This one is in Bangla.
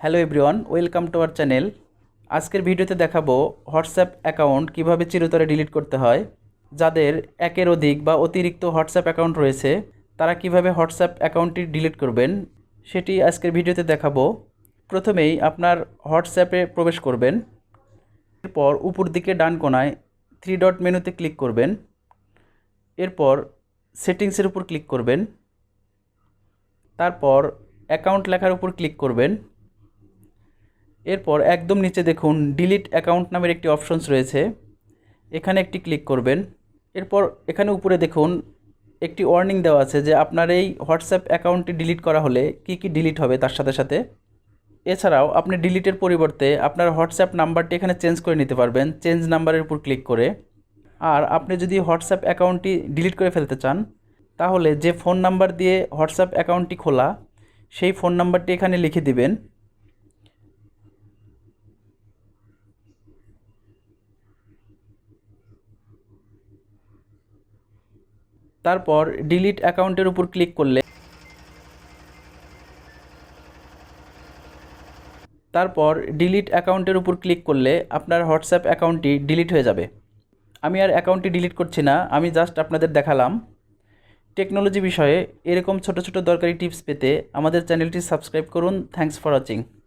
Hello everyone, welcome to our channel. আজকের ভিডিওতে দেখাবো হোয়াটসঅ্যাপ অ্যাকাউন্ট কীভাবে চিরতরে ডিলিট করতে হয়, যাদের একের অধিক বা অতিরিক্ত হোয়াটসঅ্যাপ অ্যাকাউন্ট রয়েছে, তারা কীভাবে হোয়াটসঅ্যাপ অ্যাকাউন্টটি ডিলিট করবেন, সেটি আজকের ভিডিওতে দেখাবো। প্রথমেই আপনার হোয়াটসঅ্যাপে প্রবেশ করবেন, এরপর উপর দিকে ডান কোণায় থ্রি ডট মেনুতে ক্লিক করবেন, এরপর সেটিংসের উপর ক্লিক করবেন, তারপর অ্যাকাউন্ট লেখার উপর ক্লিক করবেন এরপর একদম নিচে দেখুন ডিলিট অ্যাকাউন্ট নামের একটি অপশনস রয়েছে। এখানে একটি ক্লিক করবেন। এরপর এখানে উপরে দেখুন একটি ওয়ার্নিং দেওয়া আছে যে আপনার এই হোয়াটসঅ্যাপ অ্যাকাউন্টটি ডিলিট করা হলে কি কি ডিলিট হবে তার সাথে সাথে। এছাড়াও আপনি ডিলিটের পরিবর্তে আপনার হোয়াটসঅ্যাপ নাম্বারটি এখানে চেঞ্জ করে নিতে পারবেন চেঞ্জ নাম্বারের উপর ক্লিক করে। আর আপনি যদি হোয়াটসঅ্যাপ অ্যাকাউন্টটি ডিলিট করে ফেলতে চান, তাহলে যে ফোন নাম্বার দিয়ে হোয়াটসঅ্যাপ অ্যাকাউন্টটি খোলা, সেই ফোন নাম্বারটি এখানে লিখে দিবেন। তারপর ডিলিট অ্যাকাউন্টের উপর ক্লিক করলে তারপর ডিলিট অ্যাকাউন্টের উপর ক্লিক করলে আপনার হোয়াটসঅ্যাপ অ্যাকাউন্টটি ডিলিট হয়ে যাবে। আমি আর অ্যাকাউন্টটি ডিলিট করছি না, আমি জাস্ট আপনাদের দেখালাম। টেকনোলজি বিষয়ে এরকম ছোট ছোট দরকারি টিপস পেতে আমাদের চ্যানেলটি সাবস্ক্রাইব করুন। Thanks for watching